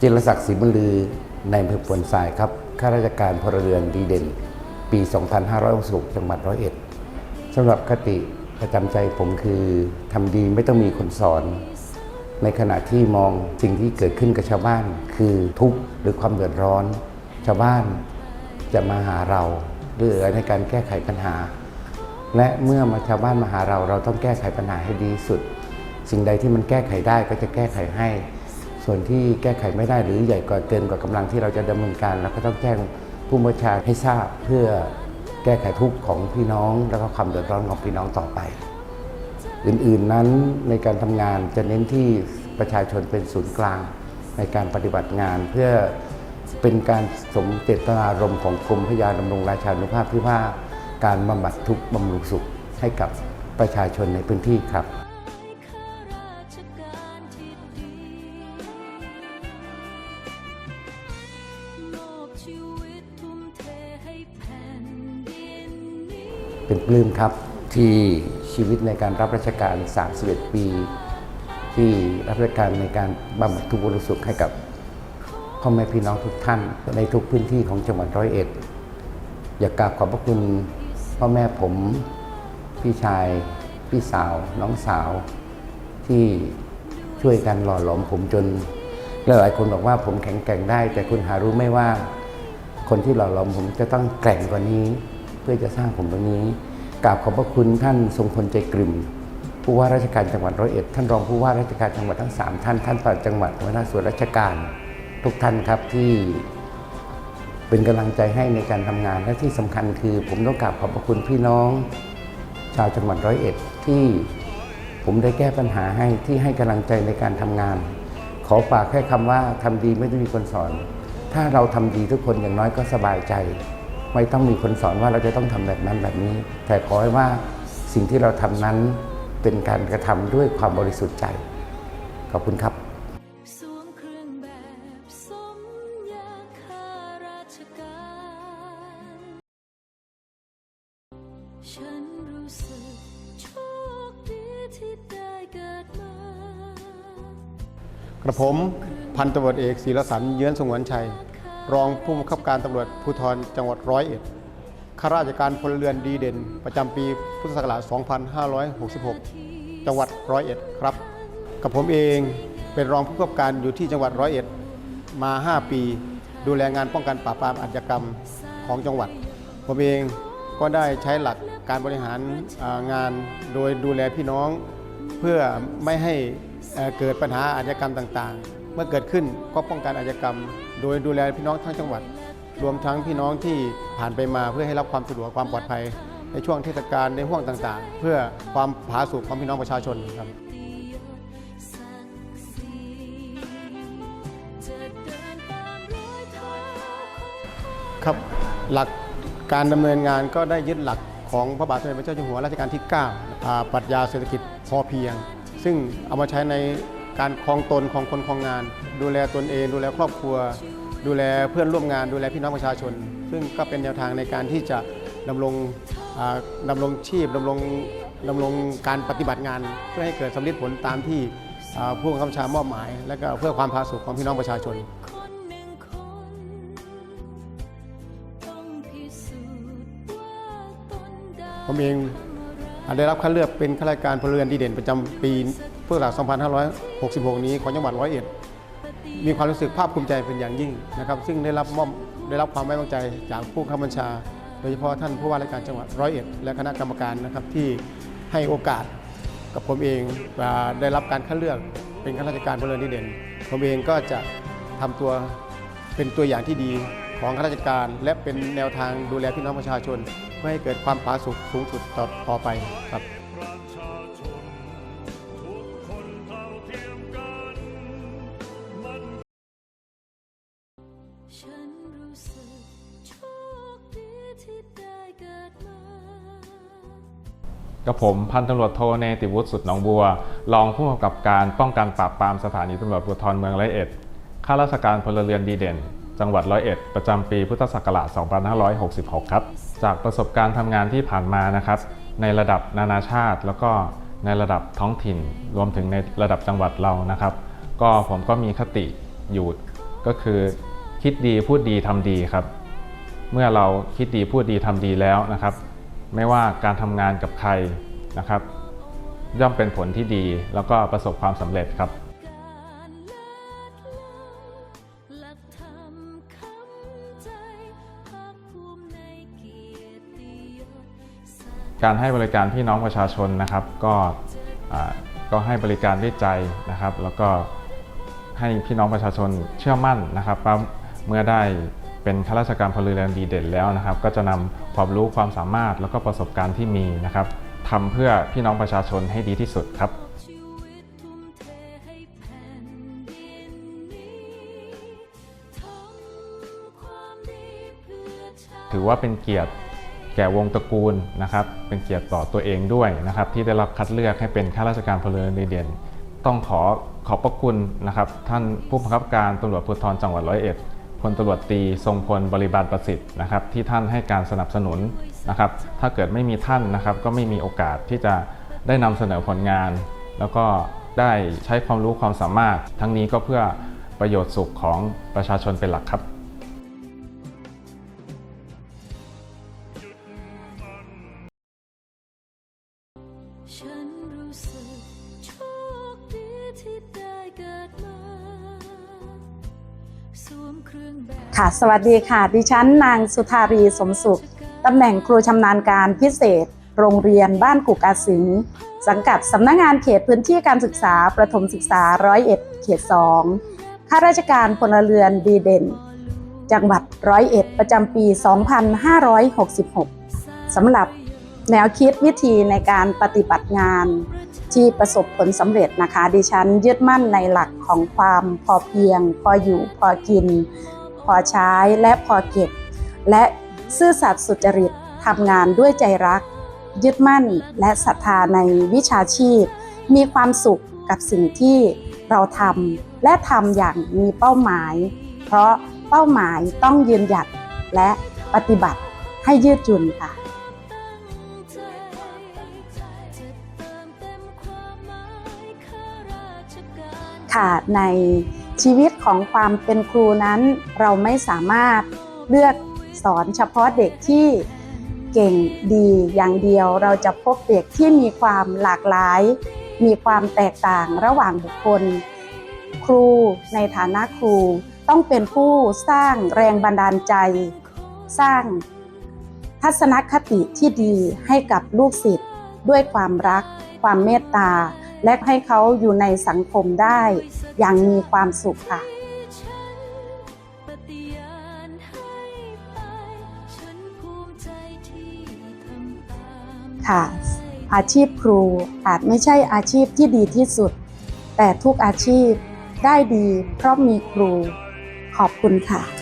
จิรศักดิ์ศรีบุญลือในอำเภอพวนทรายครับข้าราชการพลเรือนดีเด่น ปี 2566จังหวัดร้อยเอ็ดสำหรับคติประจำใจผมคือทำดีไม่ต้องมีคนสอน ในขณะที่มองสิ่งที่เกิดขึ้นกับชาวบ้าน คือทุกข์หรือความเดือดร้อน ชาวบ้านจะมาหาเราเพื่อในการแก้ไขปัญหา และเมื่อมาชาวบ้านมาหาเรา เราต้องแก้ไขปัญหาให้ดีสุด สิ่งใดที่มันแก้ไขได้ก็จะแก้ไขให้ ส่วนที่แก้ไขไม่ได้หรือใหญ่กว่าเกินกว่ากำลังที่เราจะดำเนินการเราก็ต้องแจ้งผู้บัญชาให้ทราบเพื่อแก้ไขทุกข์ของพี่น้อง แล้วก็ความเดือดร้อนของพี่น้องต่อไป อื่นๆนั้นในการทำงานจะเน้นที่ประชาชนเป็นศูนย์กลาง ในการปฏิบัติงานเพื่อเป็นการสมเจตนารมณ์ของกรมพยาดำรงราชานุภาพที่ว่าการบำบัดทุกข์บำรุงสุขให้กับประชาชนในพื้นที่ครับ เป็นปลื้มครับที่ชีวิตในการรับราชการ 31 ปี ที่รับราชการในการบำบัดทุกข์บรุงสุขให้กับพ่อแม่พี่น้องทุกท่านในทุกพื้นที่ของจังหวัดร้อยเอ็ด อยากกราบขอบพระคุณพ่อแม่ผมพี่ชาย พี่สาว น้องสาว ที่ช่วยกันหล่อหลอมผมจนหลายๆคนบอกว่าผมแข็งแกร่งได้ แต่คุณหารู้ไม่ว่า คนที่หล่อหลอมผมจะต้องแกร่งกว่านี้ พื่อจะสร้างผมตรงนี้กราบขอบพระคุณท่านทรงพลใจกลิ่มผู้ว่าราชการจังหวัดร้อยเอ็ดท่านรองผู้ว่าราชการจังหวัดทั้งสามท่านท่านปลัดจังหวัดหัวหน้าส่วนราชการ ทุกท่านครับที่เป็นกำลังใจให้ในการทำงานและที่สำคัญคือ ผมต้องกราบขอบพระคุณพี่น้อง ชาวจังหวัดร้อยเอ็ดที่ผมได้แก้ปัญหาให้ที่ให้กำลังใจในการทำงาน ขอฝากแค่คำว่าทำดีไม่ต้องมีคนสอน ถ้าเราทำดีทุกคนอย่างน้อยก็สบายใจ ไม่ต้องมีคนสอนว่าเราจะต้องทำแบบนั้นแบบนี้ แต่ขอให้ว่าสิ่งที่เราทำนั้นเป็นการกระทำด้วยความบริสุทธิ์ใจ ขอบคุณครับกรฉันรู้สึกโชคดีที่ได้เกิดมากระผมพันตำรวจเอกศิรสันเยื้อนสงวนชัย รองผู้บังคับการตำรวจภูธรจังหวัดร้อยเอ็ดข้าราชการพลเรือนดีเด่น ประจำปีพุทธศักราช 2566 จังหวัดร้อยเอ็ดครับ กับผมเองเป็นรองผู้กำกับการอยู่ที่จังหวัดร้อยเอ็ดมา 5 ปี ดูแลงานป้องกันปราบปรามอาชญากรรมของจังหวัด ผมเองก็ได้ใช้หลักการบริหารงานโดยดูแลพี่น้อง เพื่อไม่ให้เกิดปัญหาอาชญากรรมต่างๆ มื่อเกิดขึ้นก็ป้องกันอาชญากรรม โดยดูแลพี่น้องทั้งจังหวัด รวมทั้งพี่น้องที่ผ่านไปมาเพื่อให้รับความสะดวกความปลอดภัย ในช่วงเทศกาลในห่วงต่างๆ เพื่อความผาสุกของพี่น้องประชาชนครับครับหลักการดำเนินงานก็ได้ยึดหลักของพระบาทสมเด็จพระเจ้าอยู่หัวรัชกาลที่ 9 ปรัชญาเศรษฐกิจพอเพียง ซึ่งเอามาใช้ใน การครองตนของคนครองงาน ดูแลตนเอง ดูแลครอบครัว ดูแลเพื่อนร่วมงาน ดูแลพี่น้องประชาชน ซึ่งก็เป็นแนวทางในการที่จะดำรงอาดำรงชีพดำรงดำรงการปฏิบัติงาน เพื่อให้เกิดสำเร็จผลตามที่ผู้บังคับชามอบหมาย และก็เพื่อความผาสุกของพี่น้องประชาชนผมเองได้รับคัดเลือกเป็นข้าราชการพลเรือนดีเด่นประจำปี พุทธศักราช 2566 นี้ของจังหวัดร้อยเอ็ดมีความรู้สึกภาคภูมิใจเป็นอย่างยิ่งนะครับ ซึ่งได้รับมอบได้รับความไว้วางใจจากผู้ข้าบัญชา โดยเฉพาะท่านผู้ว่าราชการจังหวัดร้อยเอ็ดและคณะกรรมการนะครับที่ให้โอกาสกับผมเองอ่าได้รับการคัดเลือกเป็นข้าราชการพลเรือนดีเด่น ผมเองก็จะทำตัวเป็นตัวอย่างที่ดีของข้าราชการ และเป็นแนวทางดูแลพี่น้องประชาชนเพื่อให้เกิดความผาสุกสูงสุดต่อไปครับ กับผมพันตำรวจโทเนติวุฒิสุดหนองบัว รองผู้กำกับการป้องกันปราบปรามสถานีตำรวจภูธรเมืองร้อยเอ็ดข้าราชการพลเรือนดีเด่น จังหวัดร้อยเอ็ดประจำปีพุทธศักราช 2566 ครับ จากประสบการณ์ทำงานที่ผ่านมานะครับ ในระดับนานาชาติ แล้วก็ในระดับท้องถิ่น รวมถึงในระดับจังหวัดเรานะครับ ก็ผมก็มีคติอยู่ก็คือคิดดีพูดดีทำดีครับ เมื่อเราคิดดีพูดดีทำดีแล้วนะครับ ไม่ว่าการทำงานกับใครนะครับ ย่อมเป็นผลที่ดีแล้วก็ประสบความสำเร็จครับการให้บริการพี่น้องประชาชนนะครับ ก็ก็ให้บริการด้วยใจนะครับ แล้วก็ให้พี่น้องประชาชนเชื่อมั่นนะครับว่าเมื่อได้ เป็นข้าราชการพลเรือนดีเด่นแล้วนะครับ ก็จะนำความรู้ความสามารถแล้วก็ประสบการณ์ที่มีนะครับทำเพื่อพี่น้องประชาชนให้ดีที่สุดครับถือว่าเป็นเกียรติแก่วงตระกูลนะครับ เป็นเกียรติต่อตัวเองด้วยนะครับ ที่ได้รับคัดเลือกให้เป็นข้าราชการพลเรือนดีเด่น ต้องขอขอบพระคุณนะครับ ท่านผู้บังคับการตำรวจภูธรจังหวัดร้อยเอ็ด พลตำรวจตีทรงพลบริบาลประสิทธิ์นะครับที่ท่านให้การสนับสนุนนะครับถ้าเกิดไม่มีท่านนะครับก็ไม่มีโอกาสที่จะได้นำเสนอผลงาน แล้วก็ได้ใช้ความรู้ความสามารถ ทั้งนี้ก็เพื่อประโยชน์สุขของประชาชนเป็นหลักครับฉันรู้สึกโชคดีที่ได้เกิดมา ค่ะ สวัสดีค่ะ ดิฉันนางสุธารีสมสุข ตำแหน่งครูชำนาญการพิเศษ โรงเรียนบ้านกุกอาสิงสังกัดสำนักงานเขตพื้นที่การศึกษา ประถมศึกษาร้อยเอ็ดเขต2ข้าราชการพลเรือนดีเด่น จังหวัดร้อยเอ็ดประจำปี 2566สำหรับแนวคิดวิธีในการปฏิบัติงาน ที่ประสบผลสำเร็จนะคะ ดิฉันยึดมั่นในหลักของความพอเพียง พออยู่พอกิน พอใช้และพอเก็บ และซื่อสัตย์สุจริตทำงานด้วยใจรัก ยึดมั่นและศรัทธาในวิชาชีพ มีความสุขกับสิ่งที่เราทำและทำอย่างมีเป้าหมาย เพราะเป้าหมายต้องยืนหยัดและปฏิบัติให้ยืดหยุ่นค่ะ ค่ะในชีวิตของความเป็นครูนั้น เราไม่สามารถเลือกสอนเฉพาะเด็กที่เก่งดีอย่างเดียว เราจะพบเด็กที่มีความหลากหลาย มีความแตกต่างระหว่างบุคคล ครูในฐานะครูต้องเป็นผู้สร้างแรงบันดาลใจ สร้างทัศนคติที่ดีให้กับลูกศิษย์ด้วยความรัก ความเมตตา และให้เขาอยู่ในสังคมได้อย่างมีความสุขค่ะค่ะอาชีพครูอาจไม่ใช่อาชีพที่ดีที่สุด แต่ทุกอาชีพได้ดีเพราะมีครู ขอบคุณค่ะ